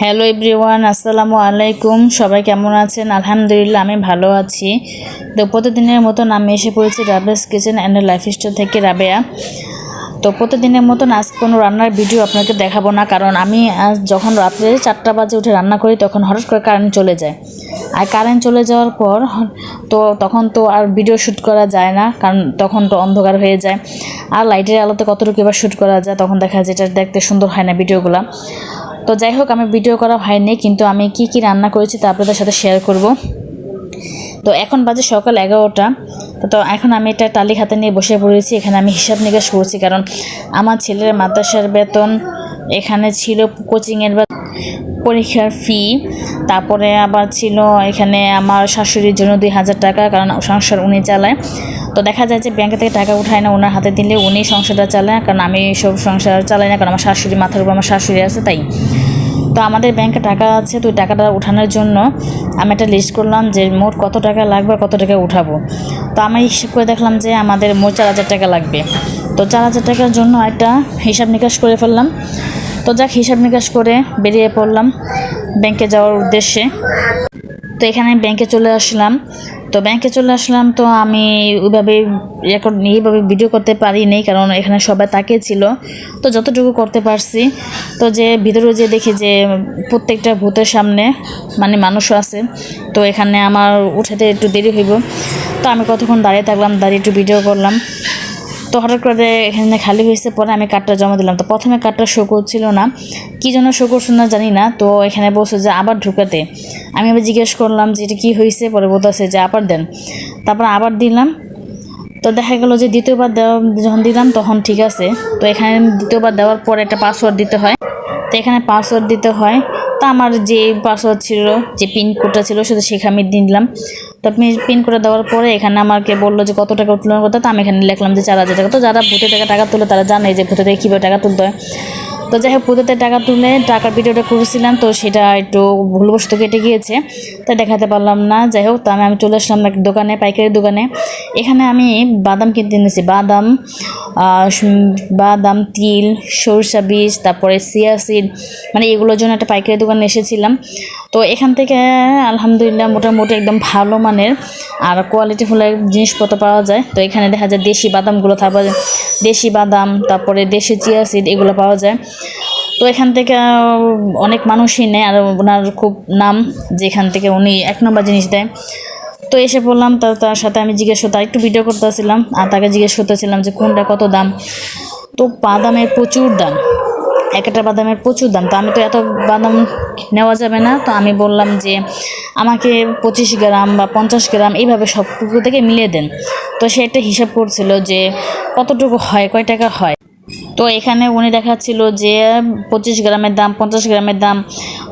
Hello everyone আসসালামু আলাইকুম। সবাই কেমন আছেন? আলহামদুলিল্লাহ, আমি ভালো আছি। তো প্রতিদিনের মতন আমি এসে পড়েছি রাবেস কিচেন অ্যান্ড লাইফস্টাইল থেকে রাবেয়া। তো প্রতিদিনের মতন আজ কোনো রান্নার ভিডিও আপনাকে দেখাবো না, কারণ আমি আজ যখন রাত্রে চারটা বাজে উঠে রান্না করি, তখন হঠাৎ করে কারেন্ট চলে যায়। আর কারেন্ট চলে যাওয়ার পর, তো তখন তো আর ভিডিও শ্যুট করা যায় না, কারণ তখন তো অন্ধকার হয়ে যায়। আর লাইটের আলোতে কতটুকু এবার শ্যুট করা যায়, তখন দেখা যায় এটা দেখতে সুন্দর হয় না ভিডিওগুলো তো যাই হোক আমি ভিডিও করা হয়নি, কিন্তু আমি কি কি রান্না করেছি তা আপনাদের সাথে শেয়ার করব। তো এখন বাজে সকাল এগারোটা, তো এখন আমি এটা টালি হাতে নিয়ে বসে পড়েছি, এখানে আমি হিসাব নিকাশ করছি, কারণ আমার ছেলের মাদ্রাসার বেতন এখানে ছিল কোচিংয়ের পরীক্ষার ফি তারপরে আবার ছিল এখানে আমার শাশুড়ির জন্য দুই হাজার টাকা, কারণ সংসার উনি চালায়। তো দেখা যায় যে ব্যাংকে থেকে টাকা উঠায় না ওনার হাতে দিলে উনি সংসারটা চালায়, কারণ আমি সব সংসার চালাই না, কারণ আমার শাশুড়ি মাথার উপর আমার শাশুড়ি আছে তাই। তো আমাদের ব্যাংকে টাকা আছে, তো টাকাটা উঠানোর জন্য আমি একটা লিস্ট করলাম যে মোট কত টাকা লাগবে কত টাকা উঠাবো। তো আমি হিসেব করে দেখলাম যে আমাদের মোট চার হাজার টাকা লাগবে। তো চার হাজার টাকার জন্য একটা হিসাব নিকাশ করে ফেললাম। তো যাক, হিসাব নিকাশ করে বেরিয়ে পড়লাম ব্যাংকে যাওয়ার উদ্দেশ্যে। তো এখানে ব্যাংকে চলে আসলাম। তো ব্যাংকে চলে আসলাম তো আমি ওইভাবে রেকর্ড এইভাবে ভিডিও করতে পারিনি, কারণ এখানে সবাই তাকিয়ে ছিল। তো যতটুকু করতে পারছি, তো যে ভিতরে যে দেখি যে প্রত্যেকটা ভূতের সামনে মানে মানুষও আছে, তো এখানে আমার উঠাতে একটু দেরি হইব। তো আমি কতক্ষণ দাঁড়িয়ে থাকলাম, দাঁড়িয়ে একটু ভিডিও করলাম। তো হঠাৎ করে এখানে খালি হয়েছে, পরে আমি কার্ডটা জমা দিলাম। তো প্রথমে কার্ডটা শো করছিল না। কী জন্য শো করছে না জানি না। তো এখানে বলছে যে, আবার ঢুকাতে আমি আবার জিজ্ঞেস করলাম যে, এটা কী হয়েছে? পরে বলতেছে যে, আবার দেন। তারপর আবার দিলাম। তো দেখা গেলো যে, দ্বিতীয়বার দেওয়া, যখন দিলাম, তখন ঠিক আছে। তো এখানে দ্বিতীয়বার দেওয়ার পরে একটা পাসওয়ার্ড দিতে হয়। তো এখানে পাসওয়ার্ড দিতে হয়। তো আমার যে পাসওয়ার্ড ছিল, যে পিনকোডটা ছিল, সেটা সেখানে আমি দিলাম। তো আপনি পিন কোডটা দেওয়ার পরে এখানে আমাকে বলল যে কত টাকা উত্তোলন কথা তো আমি এখানে লিখলাম যে চার হাজার টাকা। তো যারা ভূতে থেকে টাকা তুলে, তারা জানে যে ভূতে থেকে কীভাবে টাকা তুলতে হয়। তো যাই হোক ভূতেতে টাকা তুলে টাকার ভিডিওটা করেছিলাম, তো সেটা একটু ভুলবশত কেটে গিয়েছে, তাই দেখাতে পারলাম না। যাই হোক, তো আমি আমি চলে আসলাম এক দোকানে, পাইকারি দোকানে। এখানে আমি বাদাম কিনতে এনেছি, বাদাম বাদাম, তিল, সরষা বীজ, তারপরে সিয়া সিড মানে এগুলোর জন্য একটা পাইকারি দোকানে এসেছিলাম। তো এখান থেকে, আলহামদুলিল্লাহ, মোটামুটি একদম ভালো মানের আর কোয়ালিটি ফুলের জিনিসপত্র পাওয়া যায়। তো এখানে দেখা যায় দেশি বাদামগুলো, তারপরে দেশি বাদাম, তারপরে দেশি চিয়া সিড এগুলো পাওয়া যায়। তো এখান থেকে অনেক মানুষই নেয় আর ওনার খুব নাম, যেখান থেকে উনি এক নম্বর জিনিস দেয়। তো এসে পড়লাম তা তার সাথে আমি জিজ্ঞেস করতে একটু ভিডিও করতেছিলাম, আর তাকে জিজ্ঞেস করতেছিলাম যে কোনটা কত দাম। তো বাদামের প্রচুর দাম। এক একটা বাদামের প্রচুর দাম, তো আমি তো এত বাদাম নেওয়া যাবে না, তো আমি বললাম যে আমাকে পঁচিশ গ্রাম বা পঞ্চাশ গ্রাম এইভাবে সবটুকু থেকে মিলিয়ে দেন। তো সে একটা হিসাব করছিল যে কতটুকু হয়, কয় টাকা হয়। তো এখানে উনি দেখাচ্ছিল যে পঁচিশ গ্রামের দাম, পঞ্চাশ গ্রামের দাম,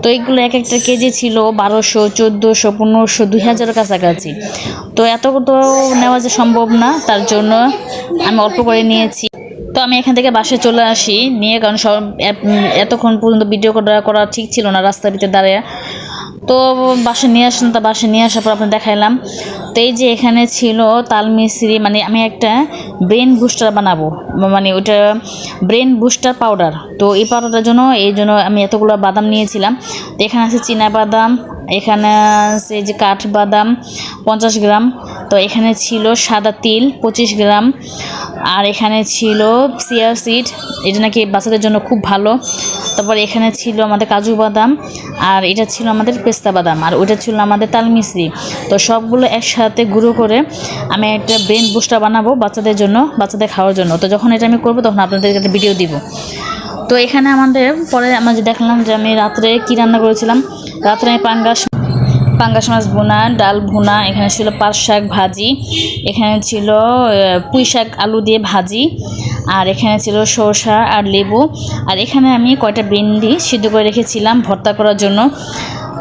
তো এইগুলো এক একটা কেজি ছিল বারোশো, চোদ্দোশো, পনেরোশো, দুই হাজারের কাছাকাছি। তো এত তো নেওয়া যে সম্ভব না, তার জন্য আমি অল্প করে নিয়েছি। আমি এখান থেকে বাসে চলে আসি। নিয়ে কারণ সব এতক্ষণ পর্যন্ত ভিডিও করা ঠিক ছিল না রাস্তার ভিতরে দাঁড়িয়ে। তো বাসে নিয়ে আসলাম, তা বাসে নিয়ে আসার পর আপনার দেখাইলাম। তো এই যে এখানে ছিল তালমিশ্রি মানে আমি একটা ব্রেন বুস্টার বানাবো। মানে ওইটা ব্রেন বুস্টার পাউডার তো এই পাউডারটার জন্য, এই জন্য আমি এতগুলো বাদাম নিয়েছিলাম। তো এখানে আছে চীনা বাদাম এখানে আছে যে কাঠ বাদাম পঞ্চাশ গ্রাম, তো এখানে ছিল সাদা তিল পঁচিশ গ্রাম, আর এখানে ছিল সিয়ার সিড, এটা নাকি বাচ্চাদের জন্য খুব ভালো। তারপর এখানে ছিল আমাদের কাজু বাদাম, আর এটা ছিল আমাদের পেস্তা বাদাম, আর ওইটা ছিল আমাদের তালমিশ্রি তো সবগুলো একসাথে গুঁড়ো করে আমি একটা ব্রেন বুস্টার বানাবো বাচ্চাদের জন্য, বাচ্চাদের খাওয়ার জন্য। তো যখন এটা আমি করব তখন আপনাদেরকে একটা ভিডিও দিব। তো এখানে আমাদের, পরে আমরা যে দেখলাম যে আমি রাত্রে কী রান্না করেছিলাম রাত্রে আমি পাঙ্গাস পাঙ্গাস মাছ ভুনা, ডাল ভুনা, এখানে ছিল পাট শাক ভাজি, এখানে ছিল পুঁই শাক আলু দিয়ে ভাজি, আর এখানে ছিল সরষা আর লেবু, আর এখানে আমি কয়টা ভেন্ডি সিদ্ধ করে রেখেছিলাম ভর্তা করার জন্য।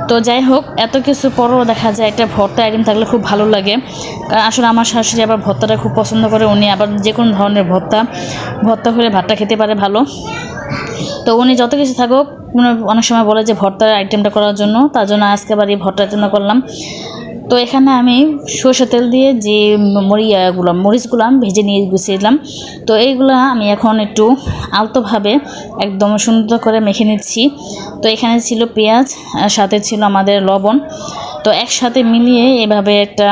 তো যাই হোক, এত কিছু পরও দেখা যায় একটা ভর্তা আইটেম থাকলে খুব ভালো লাগে। কারণ আসলে আমার শাশুড়ি আবার ভর্তাটা খুব পছন্দ করে, উনি আবার যে কোনো ধরনের ভর্তা ভর্তা হলে ভাতটা খেতে পারে ভালো। তো উনি যত কিছু থাকুক অনেক সময় বলে যে ভর্তার আইটেমটা করার জন্য, তার জন্য আজকে বাড়ি ভর্তার জন্য করলাম। তো এখানে আমি সরষে তেল দিয়ে যে মরিয়াগুলো মরিচগুলো ভেজে নিয়ে গুছিয়েছিলাম তো এইগুলো আমি এখন একটু আলতোভাবে একদম সুন্দর করে মেখে নিচ্ছি। তো এখানে ছিল পেঁয়াজ সাথে ছিল আমাদের লবণ। তো একসাথে মিলিয়ে এভাবে একটা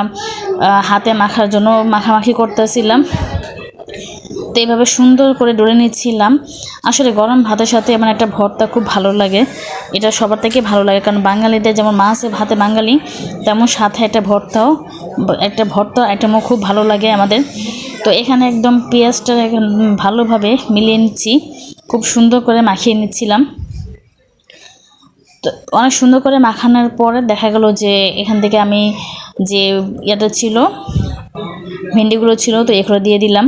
হাতে মাখার জন্য মাখামাখি করতেছিলাম। তো এইভাবে সুন্দর করে ডলে নিচ্ছিলাম আসলে গরম ভাতের সাথে আমার একটা ভর্তা খুব ভালো লাগে। এটা সবার থেকে ভালো লাগে, কারণ বাঙালিদের যেমন মাছে ভাতে বাঙালি, তেমন সাথে একটা ভর্তাও, একটা ভর্তা আইটেমও খুব ভালো লাগে আমাদের। তো এখানে একদম পেঁয়াজটা ভালোভাবে মিলিয়ে নিচ্ছি। খুব সুন্দর করে মাখিয়ে নিচ্ছিলাম। তো অনেক সুন্দর করে মাখানোর পরে দেখা গেল যে এখান থেকে আমি যে ইয়েটা ছিল, ভেন্ডিগুলো ছিল, তো এগুলো দিয়ে দিলাম।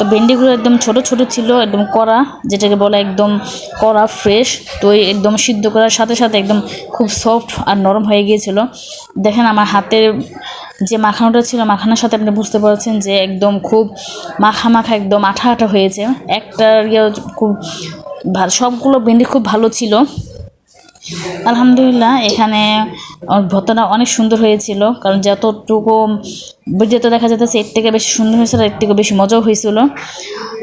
তো ভেন্ডিগুলো একদম ছোট ছোট ছিল, একদম কড়া, যেটাকে বলে একদম কড়া ফ্রেশ তো একদম সিদ্ধ করার সাথে সাথে একদম খুব সফট আর নরম হয়ে গিয়েছিল। দেখেন আমার হাতের যে মাখানোটা ছিল, মাখানোর সাথে আপনি বুঝতে পারছেন যে একদম খুব মাখা মাখা, একদম আঠা আঠা হয়েছে। একটা ইয়ে খুব সবগুলো ভেন্ডি খুব ভালো ছিল। আলহামদুলিল্লাহ, এখানে ভর্তাটা অনেক সুন্দর হয়েছিল, কারণ যতটুকু ভিডিওতে দেখা যেতেছে এর থেকে বেশি সুন্দর হয়েছিল, এর থেকে বেশি মজাও হয়েছিল।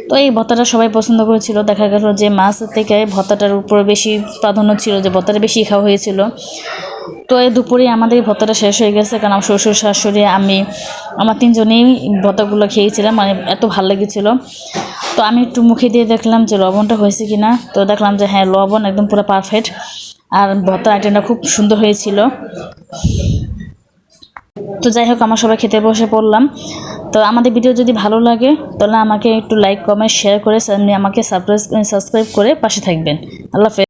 তো এই ভর্তাটা সবাই পছন্দ করেছিল, দেখা গেল যে মাছের থেকে ভর্তাটার উপরে বেশি প্রাধান্য ছিল, যে ভর্তাটা বেশি খাওয়া হয়েছিল। তো এই দুপুরে আমাদের এই ভর্তাটা শেষ হয়ে গেছে, কারণ আমার শ্বশুর শাশুড়ি, আমি, আমার তিনজনেই ভর্তাগুলো খেয়েছিলাম মানে এত ভালো লেগেছিলো। তো আমি একটু মুখে দিয়ে দেখলাম যে লবণটা হয়েছে কি না তো দেখলাম যে হ্যাঁ লবণ একদম পুরো পারফেক্ট আর ভর্তা আইটেমটা খুব সুন্দর হয়েছিল। তো যাই হোক, আমার সবাই খেতে বসে পড়লাম। তো আমাদের ভিডিও যদি ভালো লাগে, তাহলে আমাকে একটু লাইক কমেন্ট শেয়ার করে আমাকে সাবস্ক্রাইব করে পাশে থাকবেন। আল্লাহ